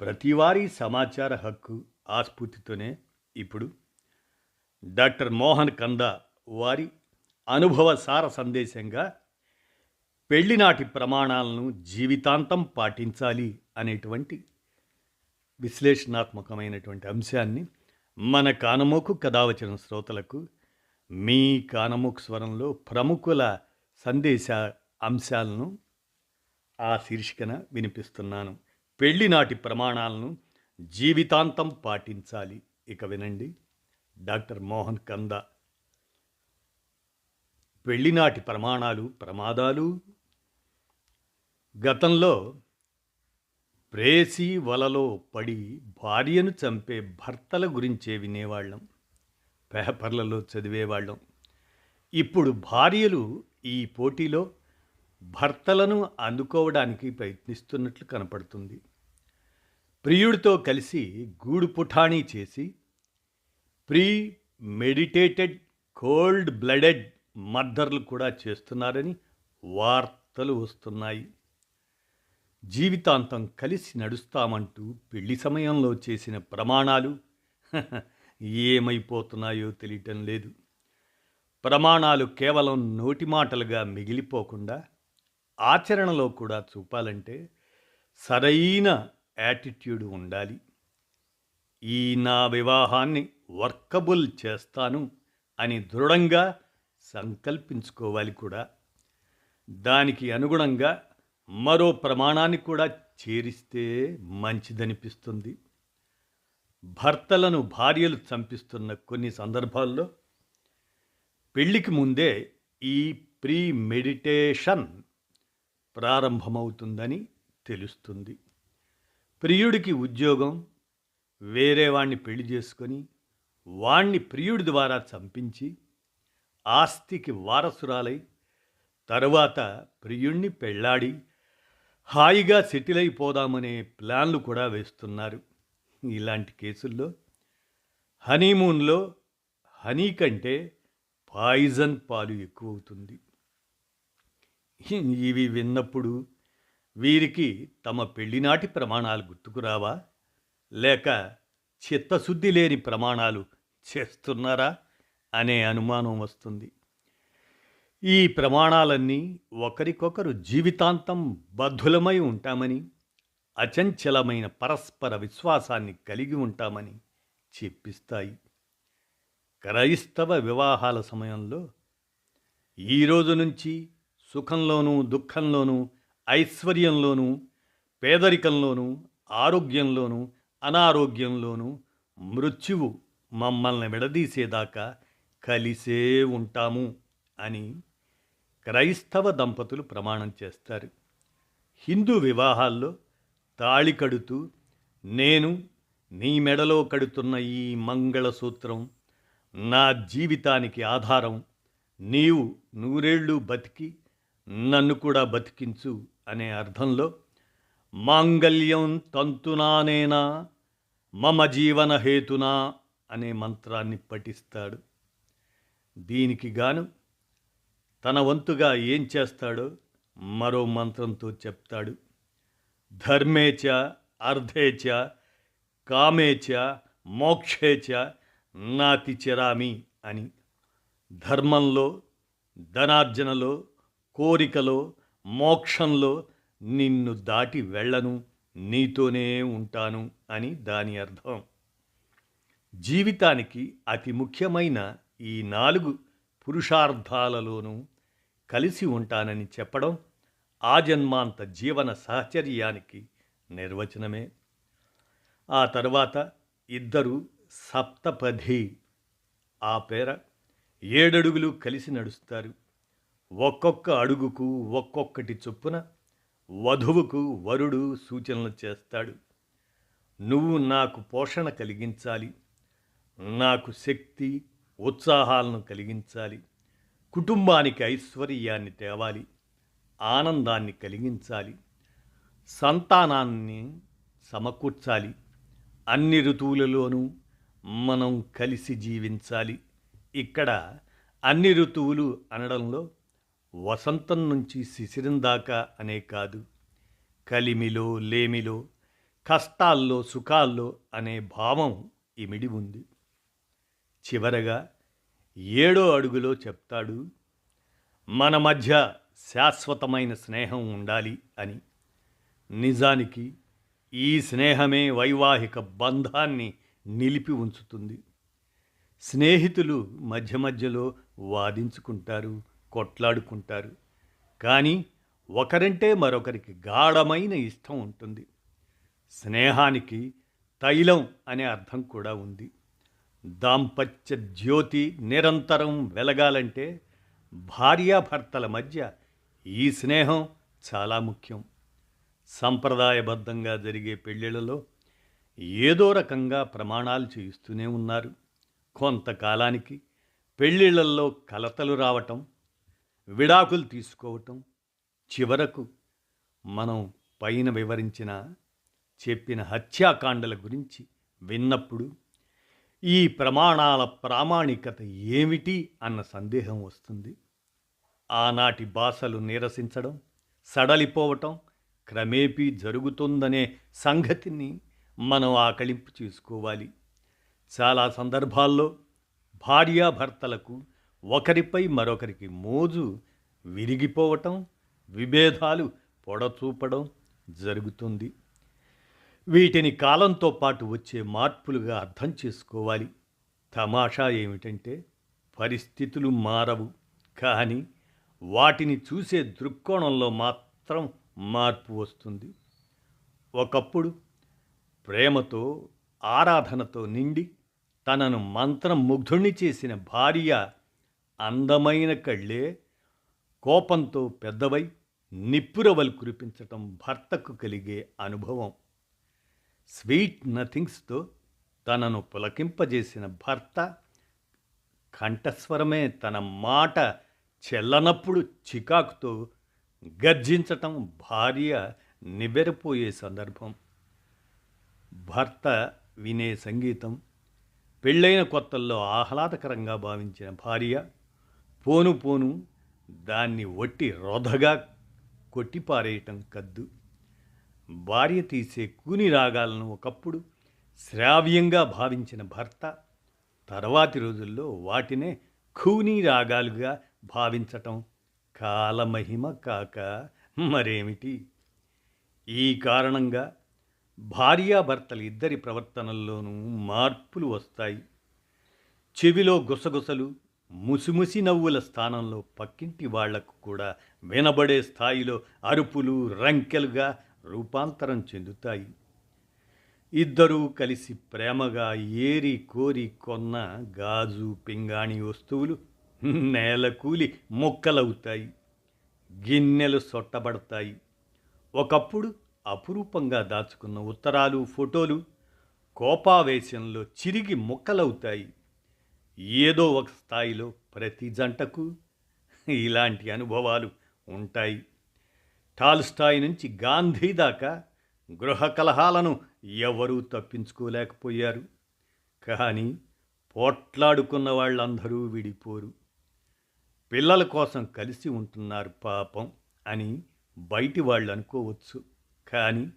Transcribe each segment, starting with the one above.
ప్రతివారీ సమాచార హక్కు ఆస్ఫూర్తితోనే ఇప్పుడు డాక్టర్ మోహన్ కంద వారి అనుభవ సార సందేశంగా పెళ్ళినాటి ప్రమాణాలను జీవితాంతం పాటించాలి అనేటువంటి విశ్లేషణాత్మకమైనటువంటి అంశాన్ని మన కానమోకు కథావచన శ్రోతలకు మీ కానమోకు స్వరంలో ప్రముఖుల సందేశ అంశాలను ఆ శీర్షికన వినిపిస్తున్నాను. పెళ్ళినాటి ప్రమాణాలను జీవితాంతం పాటించాలి. ఇక వినండి. డాక్టర్ మోహన్ కంద. పెళ్ళినాటి ప్రమాణాలు ప్రమాదాలు. గతంలో ప్రేసి వలలో పడి భార్యను చంపే భర్తల గురించే వినేవాళ్ళం. పేపర్లలో చదివేవాళ్ళం. ఇప్పుడు భార్యలు ఈ పోటీలో భర్తలను అందుకోవడానికి ప్రయత్నిస్తున్నట్లు కనపడుతుంది. ప్రియుడితో కలిసి గూడు పుఠాణీ చేసి ప్రీ మెడిటేటెడ్ కోల్డ్ బ్లడెడ్ మర్డర్లు కూడా చేస్తున్నారని వార్తలు వస్తున్నాయి. జీవితాంతం కలిసి నడుస్తామంటూ పెళ్ళి సమయంలో చేసిన ప్రమాణాలు ఏమైపోతున్నాయో తెలియటం లేదు. ప్రమాణాలు కేవలం నోటి మాటలుగా మిగిలిపోకుండా ఆచరణలో కూడా చూపాలంటే సరైన యాటిట్యూడ్ ఉండాలి. ఈ నా వివాహాన్ని వర్కబుల్ చేస్తాను అని దృఢంగా సంకల్పించుకోవాలి కూడా. దానికి అనుగుణంగా మరో ప్రమాణాన్ని కూడా చేరిస్తే మంచిదనిపిస్తుంది. భర్తలను భార్యలు చంపిస్తున్న కొన్ని సందర్భాల్లో పెళ్ళికి ముందే ఈ ప్రీ మెడిటేషన్ ప్రారంభమవుతుందని తెలుస్తుంది. ప్రియుడికి ఉద్యోగం వేరే వాణ్ణి పెళ్ళి చేసుకొని వాణ్ణి ప్రియుడి ద్వారా చంపించి ఆస్తికి వారసురాలై తరువాత ప్రియుణ్ణి పెళ్ళాడి హాయిగా సెటిల్ అయిపోదామనే ప్లాన్లు కూడా వేస్తున్నారు. ఇలాంటి కేసుల్లో హనీమూన్లో హనీ కంటే పాయిజన్ పాలు ఎక్కువ అవుతుంది ఇవి విన్నప్పుడు వీరికి తమ పెళ్ళినాటి ప్రమాణాలు గుర్తుకురావా లేక చిత్తశుద్ధి లేని ప్రమాణాలు చేస్తున్నారా? అనే అనుమానం వస్తుంది. ఈ ప్రమాణాలన్నీ ఒకరికొకరు జీవితాంతం బద్ధులమై ఉంటామని అచంచలమైన పరస్పర విశ్వాసాన్ని కలిగి ఉంటామని చెప్పిస్తాయి. క్రైస్తవ వివాహాల సమయంలో ఈ రోజు నుంచి సుఖంలోనూ దుఃఖంలోనూ ఐశ్వర్యంలోనూ పేదరికంలోనూ ఆరోగ్యంలోనూ అనారోగ్యంలోనూ మృత్యువు మమ్మల్ని విడదీసేదాకా కలిసే ఉంటాము అని క్రైస్తవ దంపతులు ప్రమాణం చేస్తారు. హిందూ వివాహాల్లో తాళి కడుతూ నేను నీ మెడలో కడుతున్న ఈ మంగళసూత్రం నా జీవితానికి ఆధారం. నీవు నూరేళ్ళు బతికి నన్ను కూడా బతికించు అనే అర్థంలో మాంగల్యం తంతునానేనా మమ జీవన హేతునా అనే మంత్రాన్ని పఠిస్తాడు. దీనికి గాను తన వంతుగా ఏం చేస్తాడో మరో మంత్రంతో చెప్తాడు. ధర్మేచ అర్ధేచ కామేచ మోక్షేచ నాతి చెరామి అని. ధర్మంలో ధనార్జనలో కోరికలో మోక్షంలో నిన్ను దాటి వెళ్ళను నీతోనే ఉంటాను అని దాని అర్థం. జీవితానికి అతి ముఖ్యమైన ఈ నాలుగు పురుషార్థాలలోనూ కలిసి ఉంటానని చెప్పడం ఆ జన్మాంత జీవన సహచర్యానికి నిర్వచనమే. ఆ తర్వాత ఇద్దరు సప్తపది ఆ పేర ఏడడుగులు కలిసి నడుస్తారు. ఒక్కొక్క అడుగుకు ఒక్కొక్కటి చొప్పున వధువుకు వరుడు సూచనలు చేస్తాడు. నువ్వు నాకు పోషణ కలిగించాలి. నాకు శక్తి ఉత్సాహాలను కలిగించాలి. కుటుంబానికి ఐశ్వర్యాన్ని తేవాలి. ఆనందాన్ని కలిగించాలి. సంతానాన్ని సమకూర్చాలి. అన్ని ఋతువులలోనూ మనం కలిసి జీవించాలి. ఇక్కడ అన్ని ఋతువులు అనడంలో వసంతం నుంచి శిశిరం దాకా అనే కాదు. కలిమిలో లేమిలో కష్టాల్లో సుఖాల్లో అనే భావం ఇమిడి ఉంది. చివరగా ఏడో అడుగులో చెప్తాడు మన మధ్య శాశ్వతమైన స్నేహం ఉండాలి అని. నిజానికి ఈ స్నేహమే వైవాహిక బంధాన్ని నిలిపి ఉంచుతుంది. స్నేహితులు మధ్య మధ్యలో వాదించుకుంటారు. కొట్లాడుకుంటారు. కానీ ఒకరంటే మరొకరికి గాఢమైన ఇష్టం ఉంటుంది. స్నేహానికి తైలం అనే అర్థం కూడా ఉంది. దాంపత్య జ్యోతి నిరంతరం వెలగాలంటే భార్యాభర్తల మధ్య ఈ స్నేహం చాలా ముఖ్యం. సంప్రదాయబద్ధంగా జరిగే పెళ్ళిళ్ళలో ఏదో రకంగా ప్రమాణాలు చేయిస్తూనే ఉన్నారు. కొంతకాలానికి పెళ్ళిళ్ళల్లో కలతలు రావటం విడాకులు తీసుకోవటం. చివరకు మనం పైన వివరించిన చెప్పిన హత్యాకాండల గురించి విన్నప్పుడు ఈ ప్రమాణాల ప్రామాణికత ఏమిటి అన్న సందేహం వస్తుంది. ఆనాటి భాషలు నిరసించడం సడలిపోవటం క్రమేపీ జరుగుతుందనే సంగతిని మనం ఆకలింపు చేసుకోవాలి. చాలా సందర్భాల్లో భార్యాభర్తలకు ఒకరిపై మరొకరికి మోజు విరిగిపోవటం విభేదాలు పొడచూపడం జరుగుతుంది. వీటిని కాలంతో పాటు వచ్చే మార్పులుగా అర్థం చేసుకోవాలి. తమాషా ఏమిటంటే పరిస్థితులు మారవు కానీ వాటిని చూసే దృక్కోణంలో మాత్రం మార్పు వస్తుంది. ఒకప్పుడు ప్రేమతో ఆరాధనతో నిండి తనను మంత్రం ముగ్ధుణ్ణి చేసిన భార్య అందమైన కళ్ళే కోపంతో పెద్దవై నిప్పురవలు కురిపించటం భర్తకు కలిగే అనుభవం. స్వీట్ నథింగ్స్తో తనను పులకింపజేసిన భర్త కంఠస్వరమే తన మాట చెల్లనప్పుడు చికాకుతో గర్జించటం భార్య నిబెరపోయే సందర్భం. భర్త వినే సంగీతం పెళ్ళైన కొత్తల్లో ఆహ్లాదకరంగా భావించిన భార్య పోను పోను దాన్ని ఒట్టి రొధగా కొట్టిపారేయటం కద్దు. భార్య తీసే కూని రాగాలను ఒకప్పుడు శ్రావ్యంగా భావించిన భర్త తర్వాతి రోజుల్లో వాటినే కూనీ రాగాలుగా భావించటం కాలమహిమ కాక మరేమిటి? ఈ కారణంగా భార్యాభర్తలు ఇద్దరి ప్రవర్తనల్లోనూ మార్పులు వస్తాయి. చెవిలో గుసగుసలు ముసిముసి నవ్వుల స్థానంలో పక్కింటి వాళ్ళకు కూడా వినబడే స్థాయిలో అరుపులు రంకెలుగా రూపాంతరం చెందుతాయి. ఇద్దరూ కలిసి ప్రేమగా ఏరి కోరి కొన్న గాజు పింగాణి వస్తువులు నేలకూలి మొక్కలవుతాయి. గిన్నెలు సొట్టబడతాయి. ఒకప్పుడు అపురూపంగా దాచుకున్న ఉత్తరాలు ఫోటోలు కోపావేశంలో చిరిగి మొక్కలవుతాయి. ఏదో ఒక స్థాయిలో ప్రతి జంటకు ఇలాంటి అనుభవాలు ఉంటాయి. టాల్స్టాయ్ నుంచి గాంధీ దాకా గృహ కలహాలను ఎవరూ తప్పించుకోలేకపోయారు. కానీ పోట్లాడుకున్న వాళ్ళందరూ విడిపోరు. పిల్లల కోసం కలిసి ఉంటున్నారు పాపం అని బయటి వాళ్ళు అనుకోవచ్చు. కానీ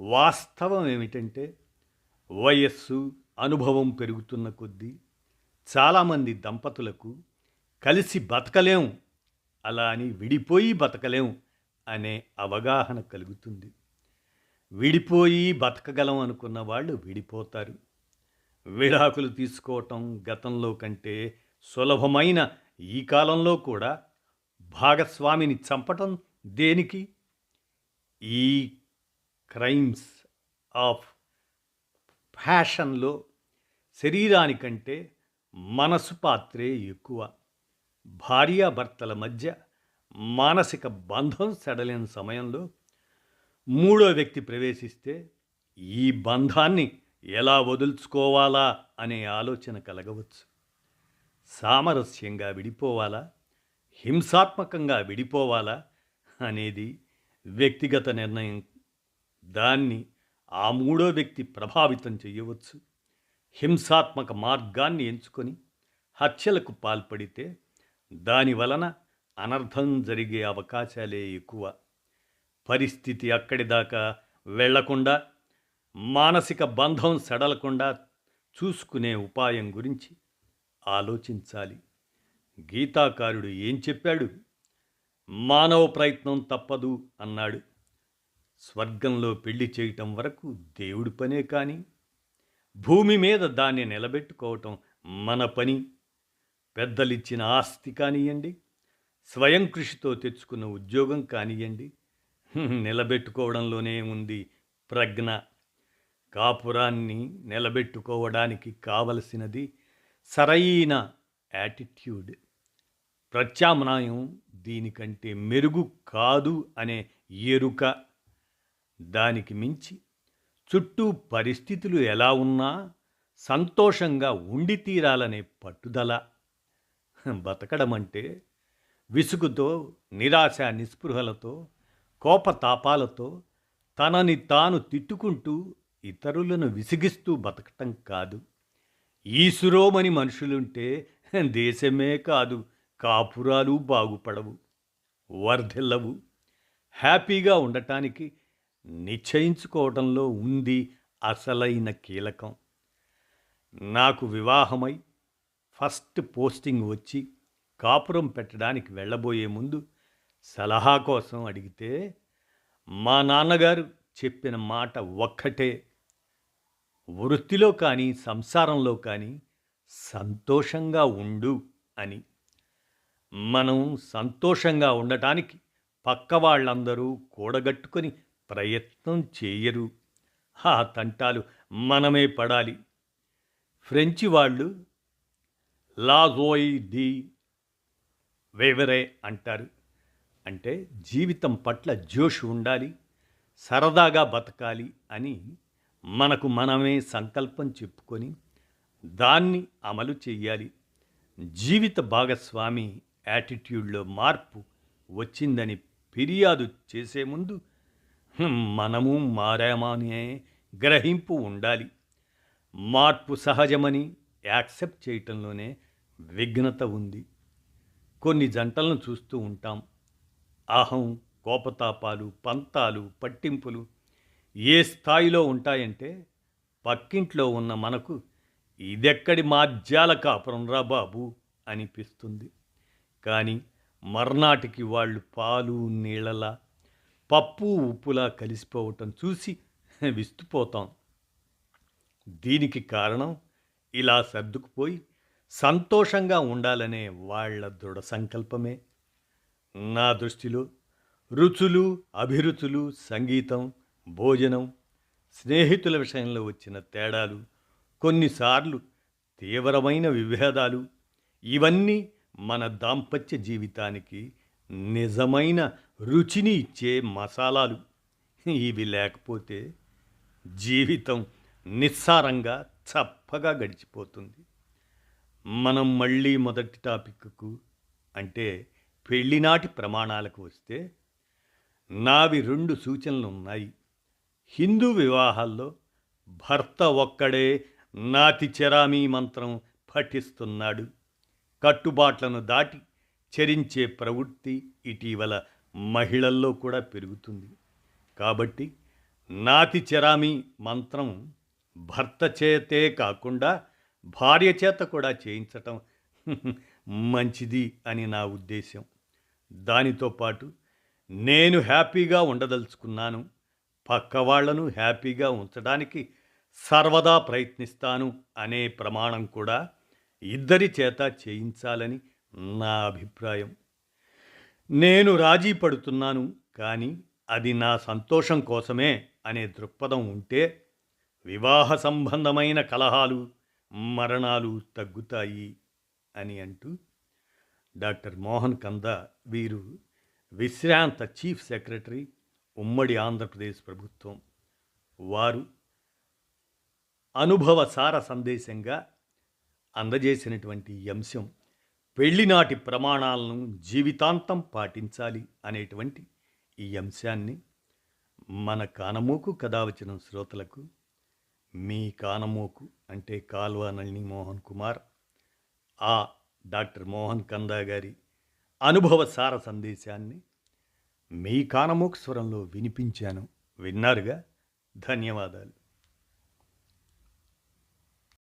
వాస్తవం ఏమిటంటే వయస్సు అనుభవం పెరుగుతున్న కొద్దీ చాలామంది దంపతులకు కలిసి బతకలేం అలా అని విడిపోయి బతకలేం అనే అవగాహన కలుగుతుంది. విడిపోయి బతకగలం అనుకున్న వాళ్ళు విడిపోతారు. విడాకులు తీసుకోవటం గతంలో కంటే సులభమైన ఈ కాలంలో కూడా భాగస్వామిని చంపటం దేనికి? ఈ క్రైమ్స్ ఆఫ్ ఫ్యాషన్లో శరీరానికంటే మనసు పాత్రే ఎక్కువ. భార్యాభర్తల మధ్య మానసిక బంధం సడలిన సమయంలో మూడో వ్యక్తి ప్రవేశిస్తే ఈ బంధాన్ని ఎలా వదులుచుకోవాలా అనే ఆలోచన కలగవచ్చు. సామరస్యంగా విడిపోవాలా? హింసాత్మకంగా విడిపోవాలా? అనేది వ్యక్తిగత నిర్ణయం. దాన్ని ఆ మూడో వ్యక్తి ప్రభావితం చేయవచ్చు. హింసాత్మక మార్గాన్ని ఎంచుకొని హత్యలకు పాల్పడితే దాని వలన అనర్థం జరిగే అవకాశాలే ఎక్కువ. పరిస్థితి అక్కడి దాకా వెళ్ళకుండా మానసిక బంధం సడలకుండా చూసుకునే ఉపాయం గురించి ఆలోచించాలి. గీతాకారుడు ఏం చెప్పాడు? మానవ ప్రయత్నం తప్పదు అన్నాడు. స్వర్గంలో పెళ్ళి చేయటం వరకు దేవుడి పనే కానీ భూమి మీద దాన్ని నిలబెట్టుకోవటం మన పని. పెద్దలిచ్చిన ఆస్తి కానివ్వండి స్వయం కృషితో తెచ్చుకున్న ఉద్యోగం కానివ్వండి నిలబెట్టుకోవడంలోనే ఉంది ప్రజ్ఞ. కాపురాన్ని నిలబెట్టుకోవడానికి కావలసినది సరైన యాటిట్యూడ్. ప్రత్యామ్నాయం దీనికంటే మెరుగు కాదు అనే ఎరుక. దానికి మించి చుట్టూ పరిస్థితులు ఎలా ఉన్నా సంతోషంగా ఉండి తీరాలనే పట్టుదల. బతకడం అంటే విసుగుతో నిరాశ నిస్పృహలతో కోపతాపాలతో తనని తాను తిట్టుకుంటూ ఇతరులను విసిగిస్తూ బతకటం కాదు. ఈసురోమని మనుషులుంటే దేశమే కాదు కాపురాలు బాగుపడవు వర్ధిల్లవు. హ్యాపీగా ఉండటానికి నిశ్చయించుకోవడంలో ఉంది అసలైన కీలకం. నాకు వివాహమై ఫస్ట్ పోస్టింగ్ వచ్చి కాపురం పెట్టడానికి వెళ్ళబోయే ముందు సలహా కోసం అడిగితే మా నాన్నగారు చెప్పిన మాట ఒక్కటే. వృత్తిలో కానీ సంసారంలో కానీ సంతోషంగా ఉండు అని. మనం సంతోషంగా ఉండటానికి పక్క వాళ్ళందరూ కూడగట్టుకొని ప్రయత్నం చేయరు. ఆ తంటాలు మనమే పడాలి. ఫ్రెంచి వాళ్ళు లాజోయి డి వేవరే అంటారు. అంటే జీవితం పట్ల జోష్ ఉండాలి సరదాగా బతకాలి అని మనకు మనమే సంకల్పం చెప్పుకొని దాన్ని అమలు చేయాలి జీవిత భాగస్వామి యాటిట్యూడ్లో మార్పు వచ్చిందని ఫిర్యాదు చేసే ముందు మనము మారామనే గ్రహింపు ఉండాలి. మార్పు సహజమని యాక్సెప్ట్ చేయటంలోనే విఘ్నత ఉంది. కొన్ని జంటలను చూస్తూ ఉంటాం. అహం కోపతాపాలు పంతాలు పట్టింపులు ఏ స్థాయిలో ఉంటాయంటే పక్కింట్లో ఉన్న మనకు ఇదెక్కడి మాధ్యాల కాపురంరా బాబు అనిపిస్తుంది. కానీ మర్నాటికి వాళ్ళు పాలు నీళ్ళలా పప్పు ఉప్పులా కలిసిపోవటం చూసి విస్తుపోతాం. దీనికి కారణం ఇలా సర్దుకుపోయి సంతోషంగా ఉండాలనే వాళ్ళ దృఢ సంకల్పమే. నా దృష్టిలో రుచులు అభిరుచులు సంగీతం భోజనం స్నేహితుల విషయంలో వచ్చిన తేడాలు కొన్నిసార్లు తీవ్రమైన విభేదాలు ఇవన్నీ మన దాంపత్య జీవితానికి నిజమైన రుచిని ఇచ్చే మసాలాలు. ఇవి లేకపోతే జీవితం నిస్సారంగా చప్పగా గడిచిపోతుంది. మనం మళ్ళీ మొదటి టాపిక్కు అంటే పెళ్ళినాటి ప్రమాణాలకు వస్తే నావి రెండు సూచనలు ఉన్నాయి హిందూ వివాహాల్లో భర్త ఒక్కడే నాతి చెరామీ మంత్రం పఠిస్తున్నాడు. కట్టుబాట్లను దాటి చరించే ప్రవృత్తి ఇటీవల మహిళల్లో కూడా పెరుగుతుంది. కాబట్టి నాతి చెరామి మంత్రం భర్త చేతే కాకుండా భార్య చేత కూడా చేయించటం మంచిది అని నా ఉద్దేశం దానితో పాటు నేను హ్యాపీగా ఉండదలుచుకున్నాను. పక్క వాళ్ళను హ్యాపీగా ఉంచడానికి సర్వదా ప్రయత్నిస్తాను అనే ప్రమాణం కూడా ఇద్దరి చేత చేయించాలని నా అభిప్రాయం. నేను రాజీ పడుతున్నాను కానీ అది నా సంతోషం కోసమే అనే దృక్పథం ఉంటే వివాహ సంబంధమైన కలహాలు మరణాలు తగ్గుతాయి అని అంటూ డాక్టర్ మోహన్ కంద వీరు విశ్రాంత చీఫ్ సెక్రటరీ ఉమ్మడి ఆంధ్రప్రదేశ్ ప్రభుత్వం వారు అనుభవ సార సందేశంగా అందజేసినటువంటి అంశం పెళ్ళినాటి ప్రమాణాలను జీవితాంతం పాటించాలి అనేటువంటి ఈ అంశాన్ని మన కానమోకు కథావచనం వచ్చిన శ్రోతలకు మీ కానమోకు అంటే కాల్వ నళిని మోహన్ కుమార్ ఆ డాక్టర్ మోహన్ కందా గారి అనుభవ సార సందేశాన్ని మీ కానమోకు స్వరంలో వినిపించాను. విన్నారుగా? ధన్యవాదాలు.